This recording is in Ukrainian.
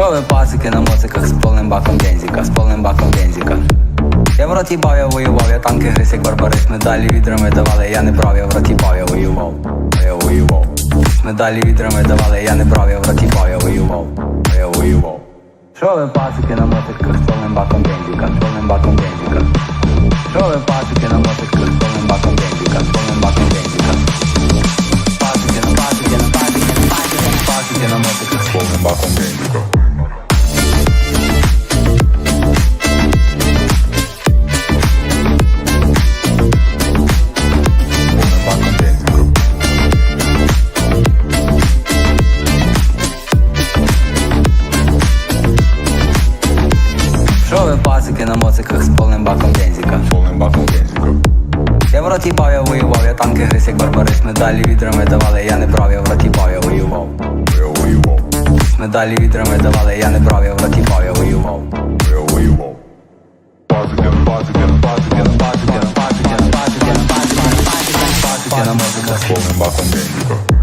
Що ви пасики на моциках з повним баком бензика, з повним баком бензика. Я в роті бав, я воював, я танки гриз, як барбарис, медалі відрами давали, я не брав, я в роті бав, я воював, я воював. Медалі відрами давали, я не брав, я в роті бав, я воював, я воював. Що ви пасики на мотиках з повним баком бензика, з повним баком бензика. Що ви пасики на мотиках з повним баком бензика, з повним баком бензика. Пасики на пасики на пасики на пасики на пасики на мотиках з повним баком бензика. На моциках з повним баком бензика? Повним баком бензика. Я в роті бав, я воював, я танки гриз, як барбарис, медалі відрами давали, я не брав, я в роті бав, я воював. Я воював. Медалі відрами давали, я не брав, я в роті бав, я воював. Я воював. Пасики на пасики на пасики на пасики на пасики на пасики на пасики на пасики на пасики на моциках з повним баком бензика.